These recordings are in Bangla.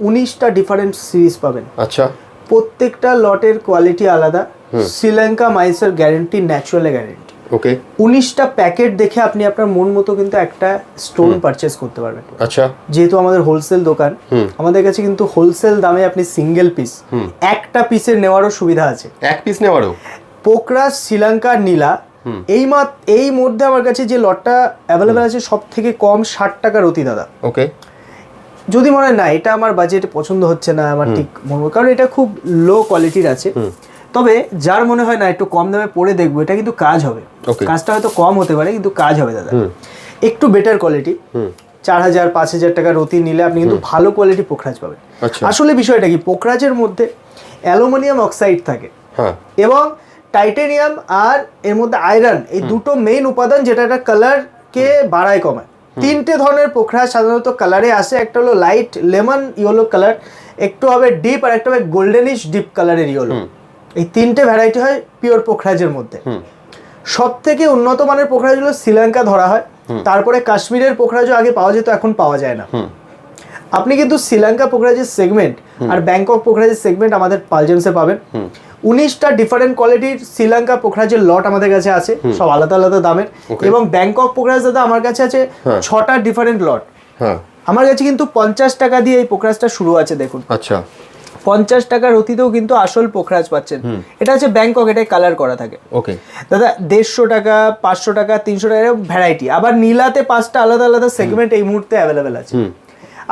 উনিশটা ডিফারেন্ট সিরিজ পাবেন। আচ্ছা। প্রত্যেকটা লটের কোয়ালিটি আলাদা। শ্রীলঙ্কা মাইসের গ্যারেন্টি ন্যাচুরাল গ্যারেন্টি ওকে উনিশটা প্যাকেট দেখে আপনি আপনার মন মতো কিন্তু একটা স্টোন পারচেস করতে পারবেন। আচ্ছা। যেহেতু আমাদের হোলসেল দোকান আমাদের কাছে কিন্তু হোলসেল দামে আপনি সিঙ্গেল পিস একটা পিসের নেওয়ারও সুবিধা আছে। এক পিস নেওয়ারও? পোকরাজ শ্রীলঙ্কার নীলা এই মাত এই মধ্যে আমার কাছে যে লটটা অ্যাভেলেবেল আছে সব থেকে কম ষাট টাকার অতি দাদা। ওকে যদি মনে হয় না এটা আমার বাজেট পছন্দ হচ্ছে না আমার ঠিক মনে হয়- কারণ এটা খুব লো কোয়ালিটির আছে। তবে যার মনে হয় না একটু কম দামে পরে দেখব এটা কিন্তু কাজ হবে। কাজটা হয়তো কম হতে পারে কিন্তু কাজ হবে দাদা। একটু বেটার কোয়ালিটি চার হাজার পাঁচ হাজার টাকার অতি নিলে আপনি কিন্তু ভালো কোয়ালিটি পোখরাজ পাবেন। আচ্ছা। আসলে বিষয়টা কি পোখরাজের মধ্যে অ্যালুমিনিয়াম অক্সাইড থাকে হ্যাঁ। এবং টাইটেনিয়াম আর এর মধ্যে আয়রন এই দুটো মেইন উপাদান যেটা একটা কালারকে বাড়ায় কমায়। তিনটে ধরনের পোখরা সাধারণত কালারে আসে। একটা হলো লাইট লেমন ইয়েলো কালার একটু হবে ডিপ আর একটা হবে গোল্ডেনিশ ডিপ কালারের ইয়েলো এই তিনটে ভ্যারাইটি হয় পিওর পোখরাজের মধ্যে। সব থেকে উন্নত মানের পোখরাজগুলো শ্রীলঙ্কা ধরা হয়। তারপরে কাশ্মীরের পোখরাজও আগে পাওয়া যেত এখন পাওয়া যায় না। আপনি কিন্তু শ্রীলঙ্কা পোখরাজের সেগমেন্ট আর ব্যাংকক পোখরাজের সেগমেন্ট আমাদের পালজেমসে পাবেন। উনিশটা ডিফারেন্ট কোয়ালিটির শ্রীলঙ্কা পোখরাজের লট আমাদের কাছে আছে সব আলাদা আলাদা দামের। এবং ব্যাংকক পোখরাজ দাদা আমার কাছে আছে হ্যাঁ। ছটা ডিফারেন্ট লট হ্যাঁ। আমার কাছে কিন্তু পঞ্চাশ টাকা দিয়ে এই পোখরাজটা শুরু আছে দেখুন। আচ্ছা। পঞ্চাশ টাকার অতীতেও কিন্তু আসল পোখরাজ পাচ্ছেন। এটা হচ্ছে ব্যাংকক এটাই কালার করা থাকে। ওকে দাদা দেড়শো টাকা পাঁচশো টাকা তিনশো টাকা ভ্যারাইটি আবার নীলাতে পাঁচটা আলাদা আলাদা সেগমেন্ট এই মুহূর্তে অ্যাভেলেবেল আছে।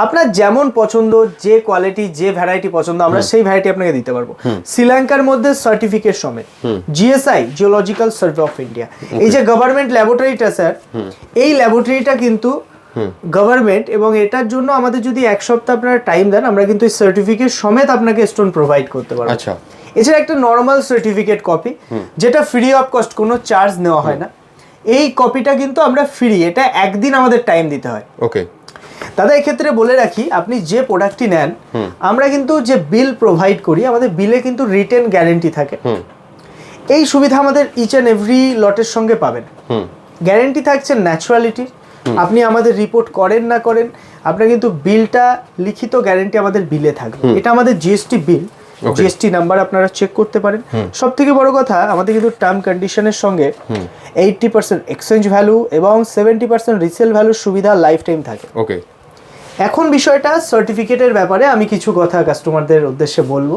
আপনার যেমন পছন্দ যে কোয়ালিটি যে ভ্যারাইটি পছন্দ আমরা সেই ভ্যারাইটি আপনাকে দিতে পারব। শ্রীলঙ্কার মধ্যে সার্টিফিকেট সমেত। GSI geological survey of India এই যে গভর্নমেন্ট ল্যাবরেটরিটা স্যার এই ল্যাবরেটরিটা কিন্তু গভর্নমেন্ট এবং এটার জন্য আমাদের যদি এক সপ্তাহ আপনারা টাইম দেন আমরা কিন্তু এই সার্টিফিকেট সমেত আপনাকে স্টোন প্রোভাইড করতে পারব। আচ্ছা। এছাড়া একটা নর্মাল সার্টিফিকেট কপি যেটা ফ্রি অফ কস্ট কোনো চার্জ নেওয়া হয় না। এই কপিটা কিন্তু আমরা ফ্রি এটা একদিন আমাদের টাইম দিতে হয়। ওকে দাদা এক্ষেত্রে বলে রাখি আপনি যে প্রোডাক্টটি নেন আমরা কিন্তু যে বিল প্রোভাইড করি আমাদের বিলে কিন্তু রিটেন গ্যারেন্টি থাকে। এই সুবিধা আমাদের ইচ অ্যান্ড এভরি লটের সঙ্গে পাবেন। গ্যারেন্টি থাকছে ন্যাচুরালিটি আপনি আমাদের রিপোর্ট করেন না করেন আপনার কিন্তু বিলটা লিখিত গ্যারেন্টি আমাদের বিলে থাকবে। এটা আমাদের জিএসটি বিল জিএসটি নাম্বার আপনারা চেক করতে পারেন। সব থেকে বড় কথা আমাদের কিন্তু টার্ম কন্ডিশনের সঙ্গে এইটটি পার্সেন্ট এক্সচেঞ্জ ভ্যালু এবং সেভেন্টি পার্সেন্ট রিসেল ভ্যালুর সুবিধা লাইফ টাইম থাকে। ওকে এখন বিষয়টা সার্টিফিকেটের ব্যাপারে আমি কিছু কথা কাস্টমারদের উদ্দেশ্যে বলব।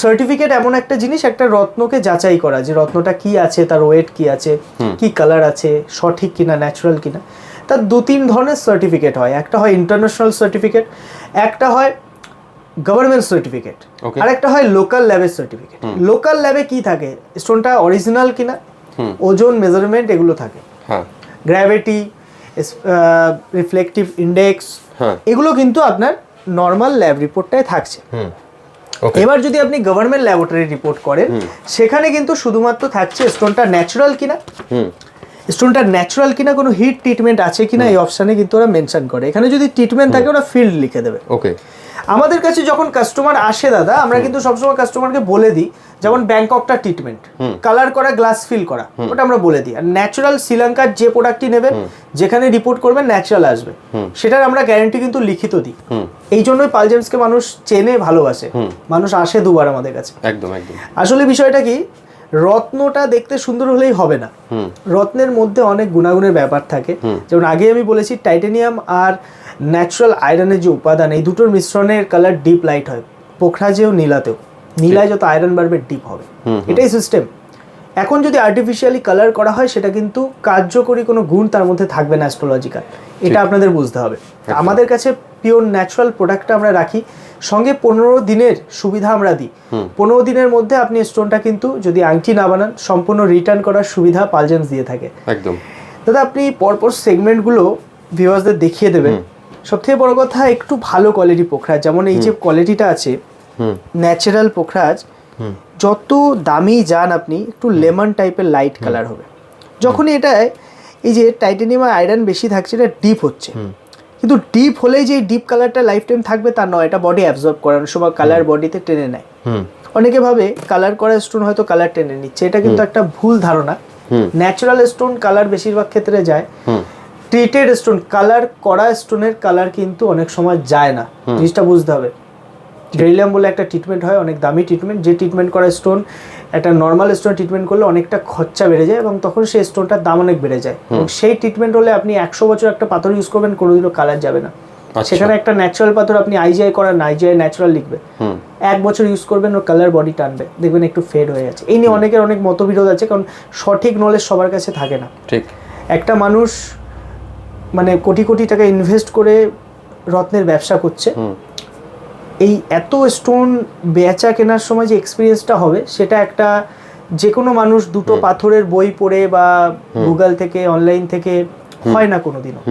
সার্টিফিকেট এমন একটা জিনিস একটা রত্নকে যাচাই করা যে রত্নটা কি আছে তার ওয়েট কি আছে কি কালার আছে সঠিক কিনা ন্যাচারাল কিনা। তার দু তিন ধরনের সার্টিফিকেট হয়। একটা হয় ইন্টারন্যাশনাল সার্টিফিকেট একটা হয় গভর্নমেন্ট সার্টিফিকেট. আর একটা হয় লোকাল ল্যাবের সার্টিফিকেট লোকাল ল্যাবে কি থাকে? স্টোনটা অরিজিনাল কিনা? ওজন মেজারমেন্ট এগুলো থাকে। হ্যাঁ। Gravity reflective index. এগুলো কিন্তু আপনার নর্মাল ল্যাব রিপোর্টটায় থাকছে। এবার যদি আপনি গভর্নমেন্ট ল্যাবরেটরি রিপোর্ট করেন সেখানে কিন্তু শুধুমাত্র থাকছে স্টোনটা ন্যাচারাল কিনা? স্টোনটা ন্যাচারাল কিনা কোনো হিট ট্রিটমেন্ট আছে কিনা এই অপশানে কিন্তু ওরা মেনশন করে। এখানে যদি ট্রিটমেন্ট থাকে ওরা ফিল্ড লিখে দেবে। ওকে আমাদের কাছে যখন কাস্টমার আসে দাদা আমরা কিন্তু সবসময় কাস্টমারকে বলে দিই যেমন ব্যাংককটা ট্রিটমেন্ট কালার করা গ্লাস ফিল করা ওটা আমরা বলে দিই। আর ন্যাচারাল শ্রীলঙ্কার যে প্রোডাক্টটি নেবেন যেখানে রিপোর্ট করবেন ন্যাচারাল আসবে। সেটার আমরা গ্যারেন্টি কিন্তু লিখিত দিই। এই জন্যই পালজেন্সকে মানুষ চেনে ভালোবাসে। মানুষ আসে দুবার আমাদের কাছে। একদম একদম। আসলে বিষয়টা কি রত্নটা দেখতে সুন্দর হলেই হবে না। রত্নের মধ্যে অনেক গুণাগুণের ব্যাপার থাকে। যেমন আগে আমি বলেছি টাইটেনিয়াম আর ন্যাচারাল আয়রনের যে উপাদান এই দুটোর মিশ্রণের কালার ডিপ লাইট হয়। পোখরাজেও নীলাতেও। নীলায় যত আয়রন বাড়বে ডিপ হবে। এটাই সিস্টেম এখন যদি আর্টিফিশিয়ালি কালার করা হয় সেটা কিন্তু কার্যকরী কোনো গুণ তার মধ্যে থাকবে না অ্যাস্ট্রোলজিক্যাল এটা আপনাদের বুঝতে হবে। আমাদের কাছে পিওর ন্যাচারাল প্রোডাক্টটা আমরা রাখি। সঙ্গে পনেরো দিনের সুবিধা আমরা দিই। পনেরো দিনের মধ্যে আপনি স্টোনটা কিন্তু যদি আংটি না বানান সম্পূর্ণ রিটার্ন করার সুবিধা পালজেন্স দিয়ে থাকে। একদম। দাদা আপনি পরপর সেগমেন্টগুলো ভিউয়ার্সদের দেখিয়ে দেবেন। সবথেকে বড় কথা একটু ভালো কোয়ালিটি পোখরাজ যেমন এই যে কোয়ালিটিটা আছে ন্যাচারাল পোখরাজ যত দামি যান আপনি একটু লেমন টাইপের লাইট কালার হবে। যখনই এটা এই যে টাইটানিয়াম আয়রন বেশি থাকছে এটা ডিপ হচ্ছে। কিন্তু ডিপ হলেই যে ডিপ কালারটা লাইফ টাইম থাকবে তা নয় এটা বডি অ্যাবজর্ব করানোর সময় কালার বডিতে টেনে নেয়। অনেকে ভাবে কালার করা স্টোন হয়তো কালার টেনে নিচ্ছে এটা কিন্তু একটা ভুল ধারণা। ন্যাচারাল স্টোন কালার বেশিরভাগ ক্ষেত্রে যায়। ট্রিটেড স্টোন কালার করা স্টোনের কালার কিন্তু অনেক সময় যায় না। জিনিসটা বুঝতে হবে। ডেরিলিয়াম বলে একটা ট্রিটমেন্ট হয় অনেক দামি ট্রিটমেন্ট যে ট্রিটমেন্ট করা স্টোন একটা নর্মাল স্টোন ট্রিটমেন্ট করলে অনেকটা খরচা বেড়ে যায় এবং তখন সেই স্টোনটার দাম অনেক বেড়ে যায়। এবং সেই ট্রিটমেন্ট হলে আপনি একশো বছর একটা পাথর ইউজ করবেন কোনোদিনও কালার যাবে না। আচ্ছা। সেখানে একটা ন্যাচারাল পাথর আপনি আইজিআই করান আইজিআই ন্যাচারাল লিখবে। এক বছর ইউজ করবেন ওর কালার বডি টানবে। দেখবেন একটু ফেড হয়ে যাচ্ছে। এই নিয়ে অনেকের অনেক মতবিরোধ আছে কারণ সঠিক নলেজ সবার কাছে থাকে না। ঠিক। একটা মানুষ মানে কোটি কোটি টাকা ইনভেস্ট করে রত্নের ব্যবসা করছে। এই এত স্টোন বেচা কেনার সময় যে এক্সপিরিয়েন্সটা হবে সেটা একটা যে কোনো মানুষ দুটো পাথরের বই পড়ে বা গুগল থেকে অনলাইন থেকে হয় না কোনোদিনও।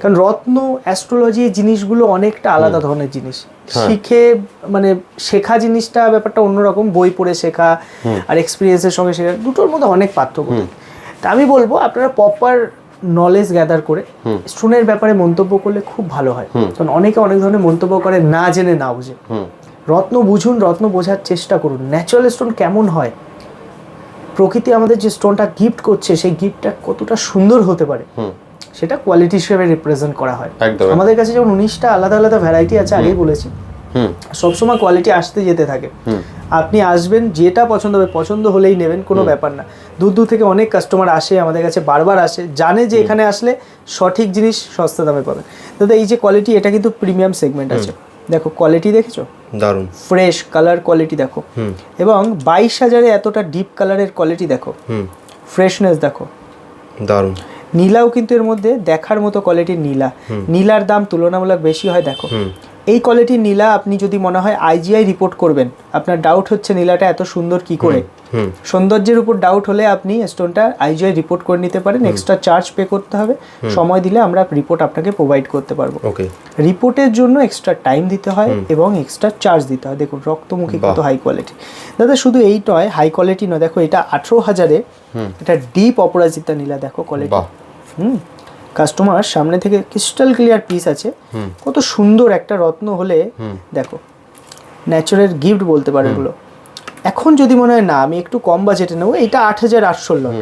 কারণ রত্ন অ্যাস্ট্রোলজি জিনিসগুলো অনেকটা আলাদা ধরনের জিনিস। হ্যাঁ। শিখে মানে শেখা জিনিসটা ব্যাপারটা অন্যরকম বই পড়ে শেখা আর এক্সপিরিয়েন্সের সঙ্গে শেখা দুটোর মধ্যে অনেক পার্থক্য তা আমি বলব আপনারা প্রপার নলেজ গ্যাদার করে স্টোনের ব্যাপারে মন্তব্য করলে খুব ভালো হয়। কারণ অনেকে অনেক ধরনের মন্তব্য করে না জেনে না বুঝে। রত্ন বুঝুন রত্ন বোঝার চেষ্টা করুন। ন্যাচারাল স্টোন কেমন হয়? প্রকৃতি আমাদের যে স্টোনটা গিফট করছে সেই গিফটটা কতটা সুন্দর হতে পারে? হুম। সেটা কোয়ালিটি হিসেবে রিপ্রেজেন্ট করা হয়। আমাদের কাছে যেমন উনিশটা আলাদা আলাদা ভ্যারাইটি আছে আগেই বলেছি। হুম। সবসময় কোয়ালিটি আসতে যেতে থাকে। হুম। আপনি আসবেন যেটা পছন্দ হবে পছন্দ হলেই নেবেন কোনো ব্যাপার না। দূর দূর থেকে অনেক কাস্টমার আসে আমাদের কাছে বারবার আসে জানে যে এখানে আসলে সঠিক জিনিস সস্তা দামে পাবেন। দাদা এই যে কোয়ালিটি এটা কিন্তু প্রিমিয়াম সেগমেন্ট আছে। দেখো কোয়ালিটি দেখেছ? দারুণ। ফ্রেশ কালার কোয়ালিটি দেখো। এবং বাইশ হাজারে এতটা ডিপ কালারের কোয়ালিটি দেখো। ফ্রেশনেস দেখো। দারুণ। নীলাও কিন্তু এর মধ্যে দেখার মতো কোয়ালিটির নীলা। নীলার দাম তুলনামূলক বেশি হয় দেখো। এই কোয়ালিটির নীলা আপনি যদি মনে হয় আইজিআই রিপোর্ট করবেন আপনার ডাউট হচ্ছে নীলাটা এত সুন্দর কি করে। সৌন্দর্যের উপর ডাউট হলে আপনি স্টোনটা আইজিআই রিপোর্ট করে নিতে পারেন এক্সট্রা চার্জ পে করতে হবে। সময় দিলে আমরা রিপোর্ট আপনাকে প্রোভাইড করতে পারব। রিপোর্টের জন্য এক্সট্রা টাইম দিতে হয় এবং এক্সট্রা চার্জ দিতে হয়। দেখুন রক্তমুখী কত হাই কোয়ালিটি দাদা শুধু এই নয় হাই কোয়ালিটি নয় দেখো এটা আঠেরো হাজারে এটা ডিপ অপরাজিতা নীলা দেখো কোয়ালিটি হুম। কাস্টমার সামনে থেকে ক্রিস্টাল ক্লিয়ার পিস আছে। কত সুন্দর একটা রত্ন হলে দেখো ন্যাচারাল গিফট বলতে পারে এগুলো। এখন যদি মনে হয় না আমি একটু কম বাজেটে নেব এটা আট হাজার আটশো লয়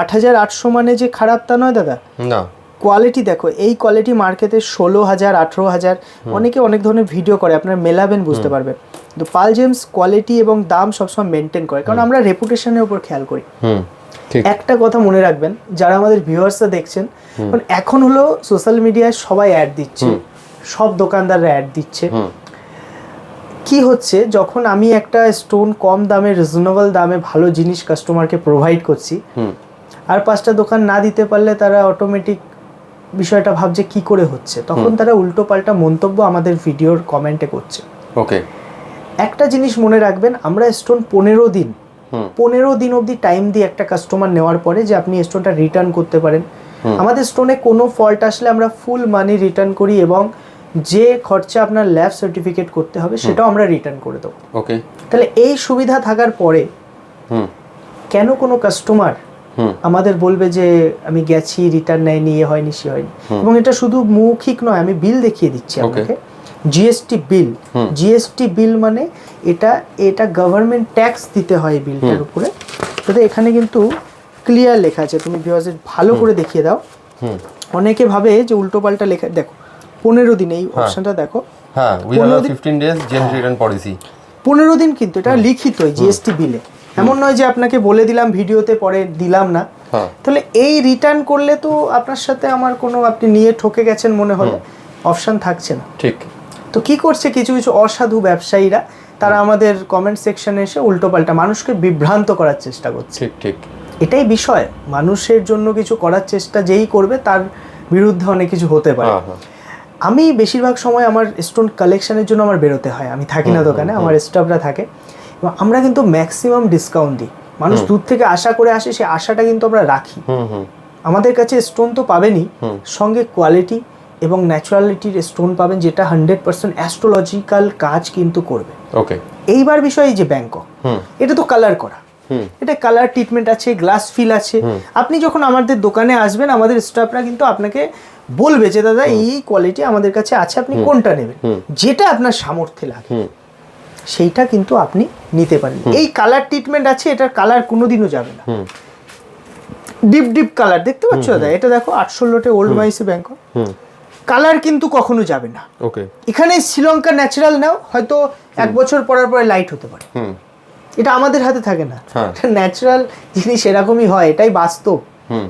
আট হাজার আটশো মানে যে খারাপ তা নয় দাদা। না। কোয়ালিটি দেখো এই কোয়ালিটি মার্কেটে ষোলো হাজার আঠেরো হাজার অনেকে অনেক ধরনের ভিডিও করে আপনারা মেলাবেন বুঝতে পারবেন। কিন্তু পাল জেমস কোয়ালিটি এবং দাম সবসময় মেনটেন করে কারণ আমরা রেপুটেশনের উপর খেয়াল করি। একটা কথা মনে রাখবেন যারা আমাদের ভিউয়ার্সরা দেখছেন কারণ এখন হলো সোশ্যাল মিডিয়ায় সবাই অ্যাড দিচ্ছে সব দোকানদাররা অ্যাড দিচ্ছে। কি হচ্ছে যখন আমি একটা স্টোন কম দামে রিজনেবল দামে ভালো জিনিস কাস্টমারকে প্রোভাইড করছি আর পাঁচটা দোকান না দিতে পারলে তারা অটোমেটিক বিষয়টা ভাবছে কি করে হচ্ছে। তখন তারা উল্টো পাল্টা মন্তব্য আমাদের ভিডিওর কমেন্টে করছে। ওকে একটা জিনিস মনে রাখবেন আমরা স্টোন পনেরো দিন পনেরো দিন অবধি টাইম দিয়ে একটা কাস্টমার নেওয়ার পরে যে আপনি স্টোনটা রিটার্ন করতে পারেন। আমাদের স্টোনে কোনো ফল্ট আসলে আমরা ফুল মানি রিটার্ন করি এবং যে খরচা আপনার ল্যাব সার্টিফিকেট করতে হবে সেটাও আমরা রিটার্ন করে দেবো। ওকে তাহলে এই সুবিধা থাকার পরে কেন কোনো কাস্টমার আমাদের বলবে যে আমি গেছি রিটার্ন নেয়নি এ হয়নি সে হয়নি? এবং এটা শুধু মৌখিক নয় আমি বিল দেখিয়ে দিচ্ছি আপনাকে। জিএসটি বিল জিএসটি বিল মানে এটা এটা গভর্নমেন্ট ট্যাক্স দিতে হয় বিলটার উপরে। তাতে এখানে কিন্তু ক্লিয়ার লেখা আছে। তুমি ভিউয়ার্সের ভালো করে দেখিয়ে দাও। অনেকে ভাবে যে উল্টো পাল্টা লেখা দেখো পনেরো দিন এই অপশনটা দেখো। হ্যাঁ জেন রিটার্ন পলিসি পনেরো দিন কিন্তু এটা লিখিত জিএসটি বিলে এমন নয় যে আপনাকে বলে দিলাম ভিডিওতে পরে দিলাম না। হ্যাঁ। তাহলে এই রিটার্ন করলে তো আপনার সাথে আমার কোনো আপনি নিয়ে ঠকে গেছেন মনে হলে। অপশন থাকছে না। ঠিক। তো কি করছে কিছু কিছু অসাধু ব্যবসায়ীরা তারা আমাদের কমেন্ট সেকশনে এসে উল্টোপাল্টা মানুষকে বিভ্রান্ত করার চেষ্টা করছে। ঠিক ঠিক। এটাই বিষয়। মানুষের জন্য কিছু করার চেষ্টা যেই করবে তার বিরুদ্ধে অনেক কিছু হতে পারে। হ্যাঁ হ্যাঁ। আমি বেশিরভাগ সময় আমার স্টোন কালেকশনের জন্য আমার বেরোতে হয়। আমি থাকি না দোকানে আমার স্টাফরা থাকে। এবং আমরা কিন্তু ম্যাক্সিমাম ডিসকাউন্ট দিই। মানুষ দূর থেকে আশা করে আসে সেই আশাটা কিন্তু আমরা রাখি। আমাদের কাছে স্টোন তো পাবেনই। সঙ্গে কোয়ালিটি এবং ন্যাচুরালিটির স্টোন পাবেন যেটা হান্ড্রেড পার্সেন্ট অ্যাস্ট্রোলজিক্যাল কাজ কিন্তু করবে। ওকে। এইবার বিষয় যে ব্যাংকক। এটা তো কালার করা। এটা কালার ট্রিটমেন্ট আছে গ্লাস ফিল আছে। আপনি যখন আমাদের দোকানে আসবেন আমাদের স্টাফরা কিন্তু আপনাকে বলবে যে দাদা এই কোয়ালিটি আমাদের কাছে আছে আপনি কোনটা নেবেন? যেটা আপনার সামর্থ্যে লাগে। সেইটা কিন্তু আপনি নিতে পারেন। এই কালার ট্রিটমেন্ট আছে এটার কালার কোনোদিনও যাবে না। Deep deep colour. দেখতে পাচ্ছ দাদা? এটা দেখো আটশো লোটে ওল্ড মাইসে ব্যাংক হুম। কালার কিন্তু কখনো যাবে না। ওকে। এখানে শ্রীলঙ্কা ন্যাচারাল নাও হয়তো এক বছর পরার পরে লাইট হতে পারে। হুম। এটা আমাদের হাতে থাকে না। ন্যাচারাল জিনিস এরকমই হয় এটাই বাস্তব। হুম।